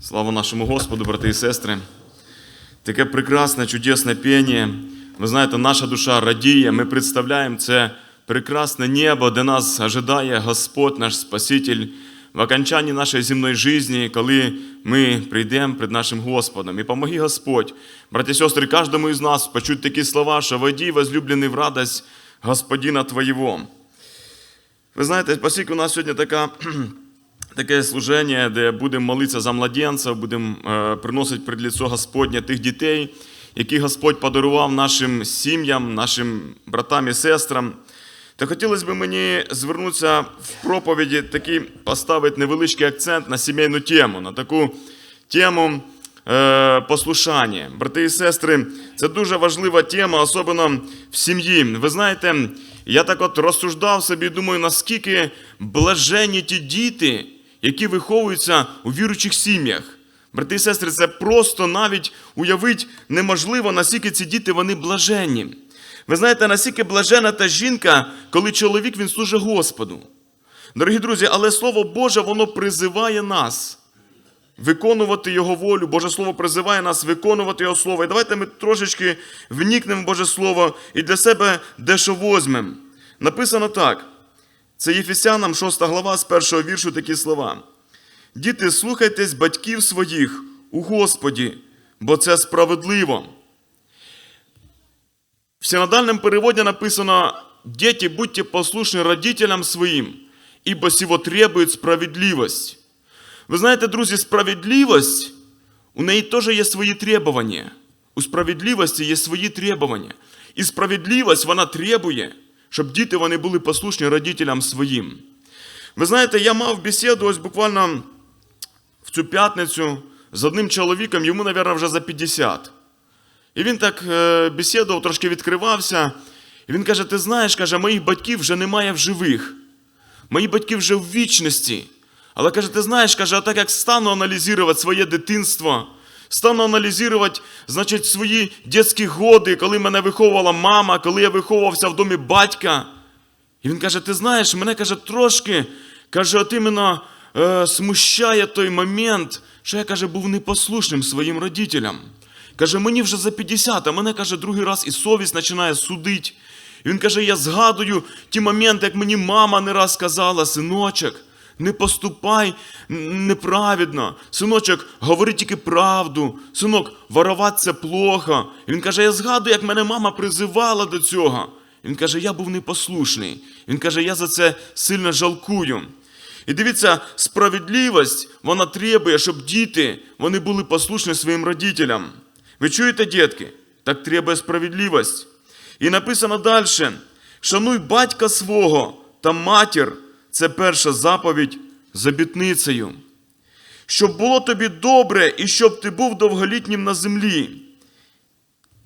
Слава нашому Господу, брати і сестри. Таке прекрасне, чудесне піння. Ви знаєте, наша душа радіє. Ми представляємо це прекрасне небо, де нас ожидає Господь, наш Спаситель, в окончанні нашої земної житті, коли ми прийдемо перед нашим Господом. І помоги Господь, браті і сестри, кожному із нас почути такі слова, що «Войди, возлюблений, в радость Господина Твоєго». Ви знаєте, оскільки у нас сьогодні така таке служення, де будемо молитися за младенців, будемо е, приносити пред лицо Господнє тих дітей, які Господь подарував нашим сім'ям, нашим братам і сестрам. То хотілося б мені звернутися в проповіді, такий поставити невеличкий акцент на сімейну тему, на таку тему е, послушання. Брати і сестри, це дуже важлива тема, особливо в сім'ї. Ви знаєте, я так от розсуждав собі, думаю, наскільки блаженні ті діти, які виховуються у віруючих сім'ях. Брати і сестри, це просто навіть уявити неможливо, наскільки ці діти вони блаженні. Ви знаєте, наскільки блажена та жінка, коли чоловік він служить Господу. Дорогі друзі, але Слово Боже, воно призиває нас виконувати Його волю. Боже Слово призиває нас виконувати Його Слово. І давайте ми трошечки вникнемо в Боже Слово і для себе дещо возьмемо. Написано так. Це Єфесянам 6 глава з першого віршу такі слова. Діти, слухайтесь батьків своїх у Господі, бо це справедливо. В синодальном переводе написано «Дети, будьте послушны родителям своим, ибо сего требует справедливость». Ви знаєте, друзі, справедливість, у неї теж є свої требування. У справедливості є свої требування. І справедливість, вона требує, щоб діти вони були послушні родителям своїм. Ви знаєте, я мав бесіду ось буквально в цю п'ятницю з одним чоловіком, йому, мабуть, вже за 50. І він так е, бесідував, трошки відкривався. І він каже: ти знаєш, каже, моїх батьків вже немає в живих. Мої батьки вже в вічності. Але каже, ти знаєш, каже, а так як стану аналізувати своє дитинство, стану аналізувати, значить, свої дитячі годи, коли мене виховувала мама, коли я виховувався в домі батька. І він каже: ти знаєш, мене каже, трошки, каже, от іменно е, смущає той момент, що я каже, був непослушним своїм родителям. Каже, мені вже за 50, а мене каже, другий раз і совість починає судити. І він каже, я згадую ті моменти, як мені мама не раз сказала, синочок, не поступай неправедно. Синочок, говори тільки правду. Синок, воровати це плохо. І він каже, я згадую, як мене мама призивала до цього. Він каже, я був непослушний. Він каже, я за це сильно жалкую. І дивіться, справедливість, вона требує, щоб діти вони були послушні своїм родителям. Ви чуєте, дітки? Так требує справедливість. І написано далі: шануй батька свого та матір це перша заповідь з обітницею. Щоб було тобі добре і щоб ти був довголітнім на землі.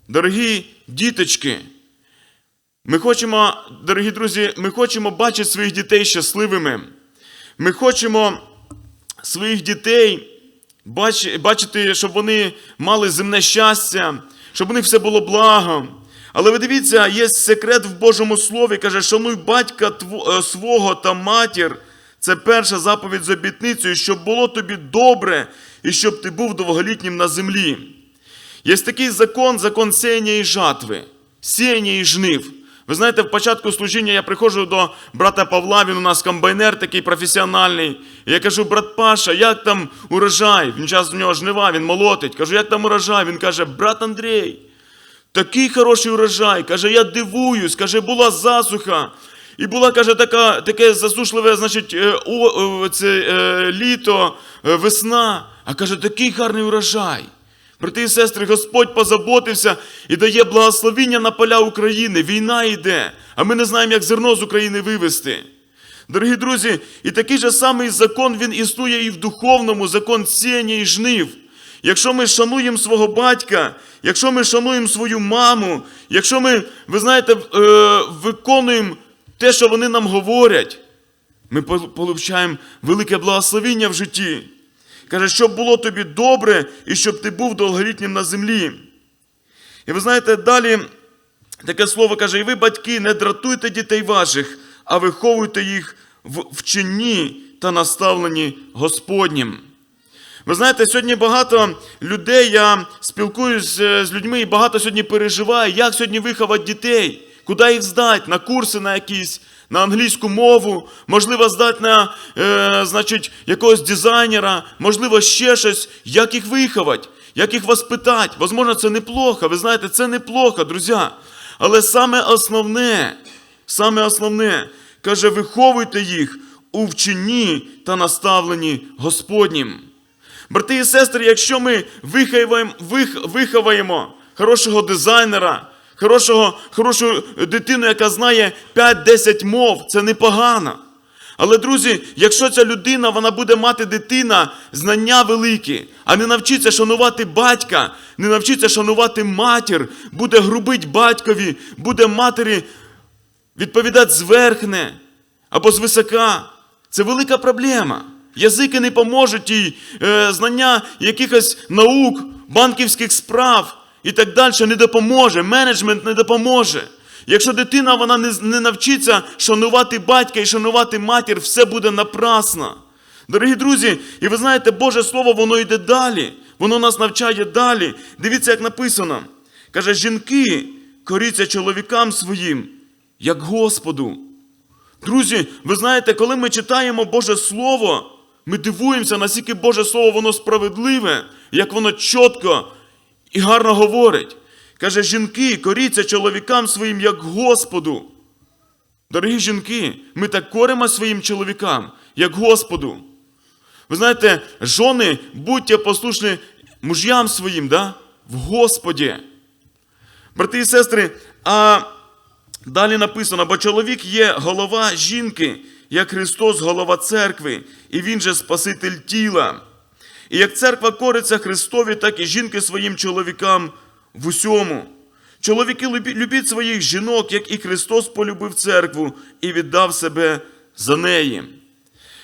Дорогі діточки, ми хочемо, дорогі друзі, ми хочемо бачити своїх дітей щасливими. Ми хочемо своїх дітей бачити, щоб вони мали земне щастя, щоб у них все було благо. Але ви дивіться, є секрет в Божому Слові, каже, шануй батька свого та матір. Це перша заповідь з обітницею, щоб було тобі добре і щоб ти був довголітнім на землі. Є такий закон, закон сіяння і жатви, сіяння і жнив. Ви знаєте, в початку служіння я приходжу до брата Павла, він у нас комбайнер такий професіональний. І я кажу, брат Паша, як там урожай? Він час у нього жнива, він молотить. Кажу, як там урожай? Він каже, брат Андрій, такий хороший урожай. Каже, я дивуюсь, каже, була засуха. І була, каже, така, таке засушливе, значить, о, це, е, літо, е, весна. А каже, такий гарний урожай. Брати і сестри, Господь позаботився і дає благословіння на поля України. Війна йде, а ми не знаємо, як зерно з України вивезти. Дорогі друзі, і такий же самий закон він існує і в духовному закон сіяння і жнив. Якщо ми шануємо свого батька, якщо ми шануємо свою маму, якщо ми, ви знаєте, виконуємо те, що вони нам говорять, ми получаємо велике благословіння в житті. Каже, щоб було тобі добре і щоб ти був довголітнім на землі. І ви знаєте, далі таке слово каже: і ви, батьки, не дратуйте дітей ваших, а виховуйте їх в вченні та наставленні Господнім. Ви знаєте, сьогодні багато людей, я спілкуюсь е, з людьми і багато сьогодні переживає, як сьогодні виховати дітей, куди їх здати, на курси на якісь, на англійську мову, можливо, здати на е, значить, якогось дизайнера, можливо, ще щось, як їх виховати, як їх воспитати. Возможно, це неплохо, ви знаєте, це неплохо, друзі. Але саме основне, саме основне, каже, виховуйте їх у вченні та наставленні Господнім. Брати і сестри, якщо ми виховуємо, вих, виховаємо хорошого дизайнера, хорошого, хорошу дитину, яка знає 5-10 мов, це непогано. Але, друзі, якщо ця людина вона буде мати дитина знання великі, а не навчиться шанувати батька, не навчиться шанувати матір, буде грубить батькові, буде матері відповідати зверхне або звисока, це велика проблема. Язики не поможуть їй, е, знання якихось наук, банківських справ і так далі не допоможе. Менеджмент не допоможе. Якщо дитина вона не, не навчиться шанувати батька і шанувати матір, все буде напрасно. Дорогі друзі, і ви знаєте, Боже Слово, воно йде далі. Воно нас навчає далі. Дивіться, як написано. Каже, жінки коріться чоловікам своїм, як Господу. Друзі, ви знаєте, коли ми читаємо Боже Слово, ми дивуємося, наскільки Боже Слово воно справедливе, як воно чітко і гарно говорить. Каже, жінки, коріться чоловікам своїм, як Господу. Дорогі жінки, ми так коримо своїм чоловікам, як Господу. Ви знаєте, жони, будьте послушні муж'ям своїм, да? в Господі. Брати і сестри, а далі написано, бо чоловік є голова жінки, як Христос голова церкви, і Він же Спаситель тіла. І як церква кориться Христові, так і жінки своїм чоловікам в усьому. Чоловіки любі- любіть своїх жінок, як і Христос полюбив церкву і віддав себе за неї.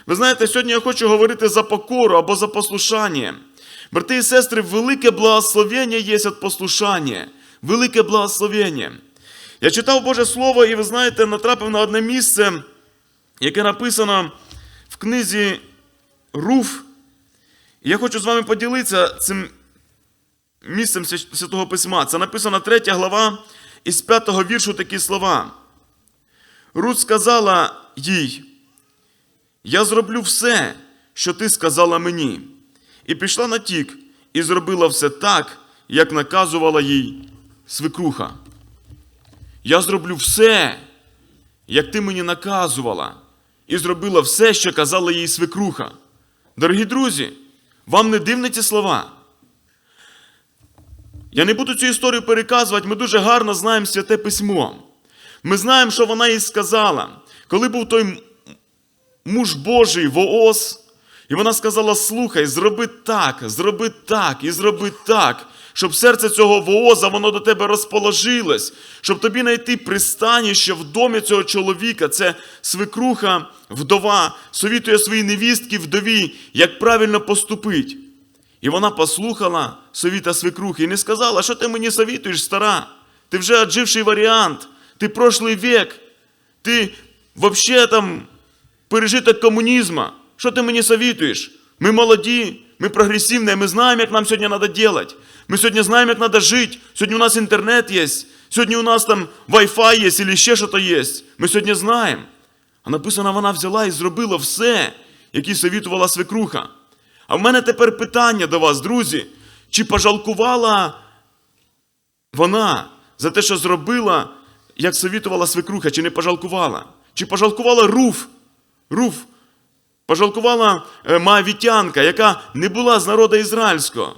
Ви знаєте, сьогодні я хочу говорити за покору або за послушання. Брати і сестри, велике благословення є від послушання. Велике благословення. Я читав Боже Слово, і ви знаєте, натрапив на одне місце, яке написано в книзі Руф. Я хочу з вами поділитися цим місцем Святого Письма. Це написано 3 глава із 5 віршу такі слова. Рут сказала їй, я зроблю все, що ти сказала мені. І пішла на тік, і зробила все так, як наказувала їй свекруха. Я зроблю все, як ти мені наказувала, і зробила все, що казала їй свекруха. Дорогі друзі, вам не дивні ці слова? Я не буду цю історію переказувати, ми дуже гарно знаємо святе письмо. Ми знаємо, що вона їй сказала, коли був той муж Божий Вооз, і вона сказала: слухай, зроби так, зроби так і зроби так, щоб серце цього Вооза воно до тебе розположилось, щоб тобі знайти пристаніще в домі цього чоловіка. Це свекруха, вдова, совітує своїй невістки вдові, як правильно поступить. І вона послухала совіта свекрухи і не сказала, що ти мені совітуєш, стара? Ти вже отживший варіант, ти прошлий век, ти взагалі там пережиток комунізму. Що ти мені совітуєш? Ми молоді, ми прогресивні, ми знаємо, як нам сьогодні треба робити. Ми сьогодні знаємо, як треба жити. Сьогодні у нас інтернет є, сьогодні у нас там Wi-Fi є, або ще щось є. Ми сьогодні знаємо. А написано, вона взяла і зробила все, як їй совітувала свекруха. А в мене тепер питання до вас, друзі. Чи пожалкувала вона за те, що зробила, як совітувала свекруха, чи не пожалкувала? Чи пожалкувала Руф? Руф пожалкувала е, Моавітянка, яка не була з народу ізраїльського?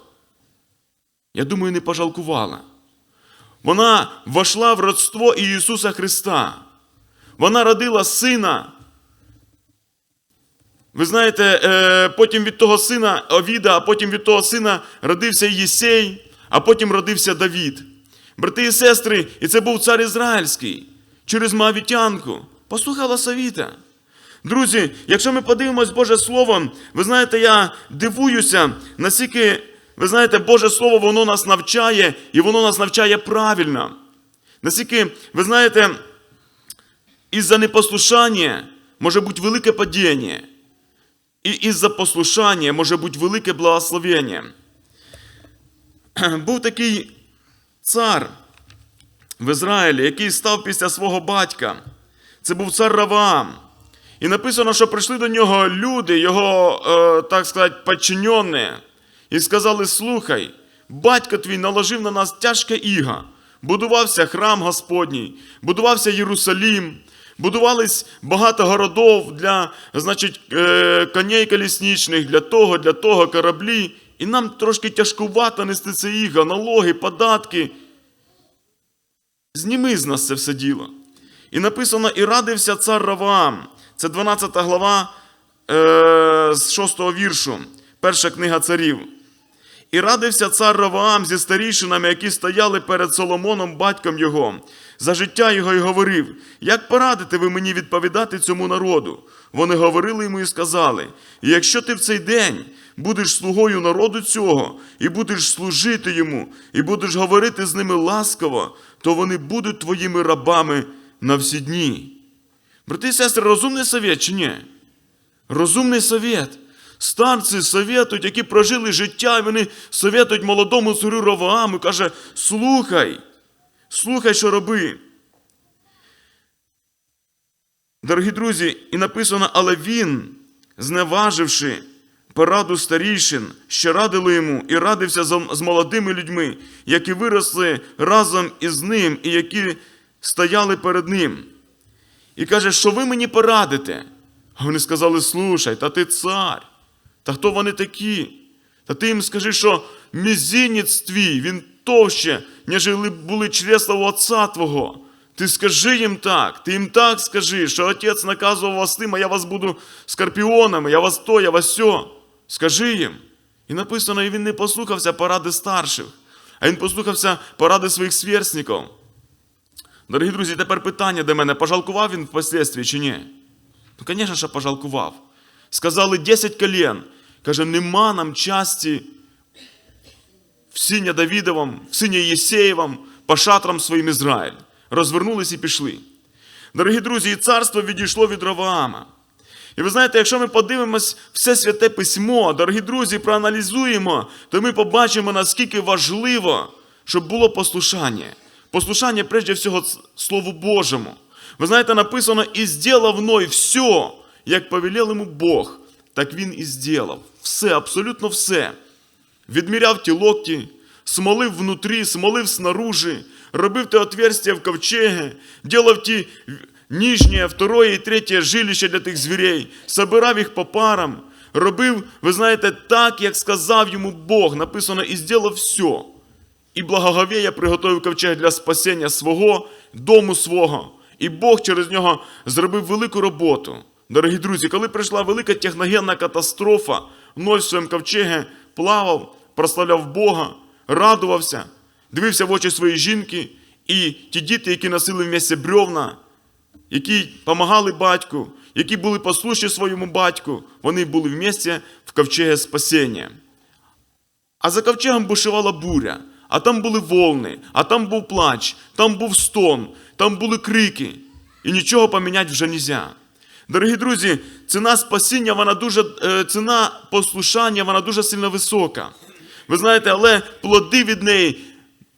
Я думаю, не пожалкувала. Вона вошла в родство Ісуса Христа. Вона родила сина. Ви знаєте, е, потім від того сина Овіда, а потім від того сина родився Єсей, а потім родився Давід. Брати і сестри, і це був цар Ізраїльський через Моавітянку. Послухала совіта. Друзі, якщо ми подивимось Боже Слово, ви знаєте, я дивуюся, наскільки, ви знаєте, Боже Слово, воно нас навчає, і воно нас навчає правильно. Наскільки, ви знаєте, із-за непослушання може бути велике падіння. І із-за послушання може бути велике благословення. Був такий цар в Ізраїлі, який став після свого батька. Це був цар Раваам. І написано, що прийшли до нього люди, його, е, так сказати, подчинені, і сказали: слухай, батько твій наложив на нас тяжке іго. Будувався храм Господній, будувався Єрусалім, будувались багато городов для, значить, е, коней колісничних, для того, для того, кораблі. І нам трошки тяжкувато нести це іго, налоги, податки. Зніми з нас це все діло. І написано: і радився цар Раваам. Це 12 глава е, з 6 віршу, перша книга царів. І радився цар Раваам зі старішинами, які стояли перед Соломоном, батьком його, за життя його і говорив: Як порадите ви мені відповідати цьому народу? Вони говорили йому і сказали: якщо ти в цей день будеш слугою народу цього, і будеш служити йому, і будеш говорити з ними ласково, то вони будуть твоїми рабами на всі дні. Брати і сестри, розумний совет чи ні? Розумний совет. Старці советують, які прожили життя, і вони советують молодому царю Равааму, каже: слухай, слухай, що роби. Дорогі друзі, і написано, але він, зневаживши пораду старішин, що радили йому, і радився з молодими людьми, які виросли разом із ним, і які стояли перед ним. І каже, що ви мені порадите? А вони сказали: слушай, та ти цар. Та хто вони такі? Та ти їм скажи, що мізинець твій, він товще, ніж були чресла у отця твого. Ти скажи їм так, ти їм так скажи, що отець наказував вас тим, а я вас буду скорпіонами, я вас то, я вас сьо. Скажи їм. І написано, і він не послухався поради старших, а він послухався поради своїх сверстників. Дорогі друзі, тепер питання до мене: пожалкував він впоследствии чи ні? Ну, звісно, що пожалкував. Сказали 10 колен. Каже, нема нам часті в синя Давідовом, в синя Єсеєвом, по шатрам своїм Ізраїль. Розвернулись і пішли. Дорогі друзі, і царство відійшло від Раваама. І ви знаєте, якщо ми подивимось все святе письмо, дорогі друзі, проаналізуємо, то ми побачимо, наскільки важливо, щоб було послушання. Послушання, прежде всього, Слову Божому. Ви знаєте, написано, і зробив мною все, як повелів йому Бог, так він і зробив. Все, абсолютно все. Відміряв ті локті, смолив внутрі, смолив снаружи, робив те отверстия в ковчеге, делав ті нижнє, второе і третє жилище для тих звірей, собирав їх по парам, робив, ви знаєте, так, як сказав йому Бог, написано, і зробив все. І благоговея приготовив ковчег для спасіння свого, дому свого. І Бог через нього зробив велику роботу. Дорогі друзі, коли прийшла велика техногенна катастрофа, Ной в своєму ковчегі плавав, прославляв Бога, радувався, дивився в очі своєї жінки, і ті діти, які носили в місці брьовна, які допомагали батьку, які були послушні своєму батьку, вони були в місці в ковчегі спасіння. А за ковчегом бушувала буря, а там були волни, а там був плач, там був стон, там були крики. І нічого поміняти вже нельзя. Дорогі друзі, ціна спасіння, вона дуже, е, ціна послушання, вона дуже сильно висока. Ви знаєте, але плоди від неї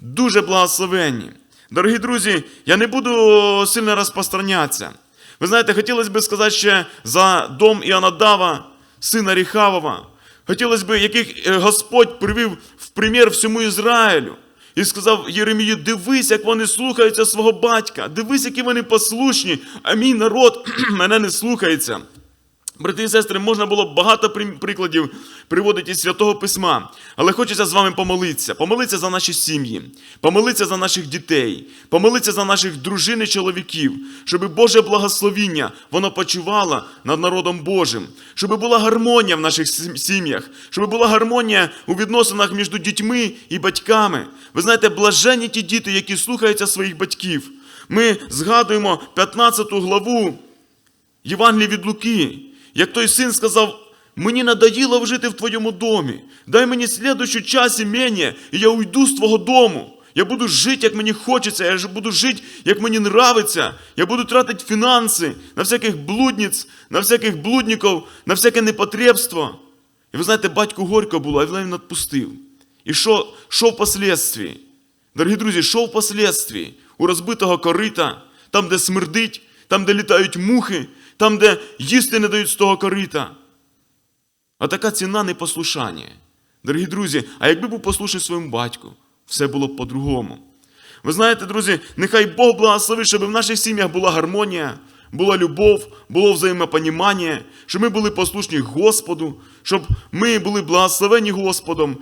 дуже благословенні. Дорогі друзі, я не буду сильно розпространятися. Ви знаєте, хотілося б сказати ще за дом Іонадава, сина Ріхавова. Хотілося б, яких е, Господь привів в примір всьому Ізраїлю. І сказав Єремію: дивись, як вони слухаються свого батька, дивись, які вони послушні, а мій народ мене не слухається. Брати і сестри, можна було багато прикладів приводити із Святого Письма, але хочеться з вами помолитися. Помолитися за наші сім'ї, помолитися за наших дітей, помолитися за наших дружин і чоловіків, щоб Боже благословіння воно почувало над народом Божим, щоб була гармонія в наших сім'ях, щоб була гармонія у відносинах між дітьми і батьками. Ви знаєте, блаженні ті діти, які слухаються своїх батьків. Ми згадуємо 15 главу Євангелії від Луки. Як той син сказав, мені надоїло жити в твоєму домі. Дай мені слідущу час імення, і я уйду з твого дому. Я буду жити, як мені хочеться, я буду жити, як мені нравиться. Я буду тратити фінанси на всяких блудниць, на всяких блудників, на всяке непотребство. І ви знаєте, батьку горько було, а він відпустив. І що, що впоследствии? Дорогі друзі, що впоследствии? У розбитого корита, там, де смердить, там, де літають мухи, там, де їсти не дають з того корита. А така ціна непослушання. Дорогі друзі, а якби був послушний своєму батьку, все було б по-другому. Ви знаєте, друзі, нехай Бог благословить, щоб в наших сім'ях була гармонія, була любов, було взаємопонімання, щоб ми були послушні Господу, щоб ми були благословені Господом.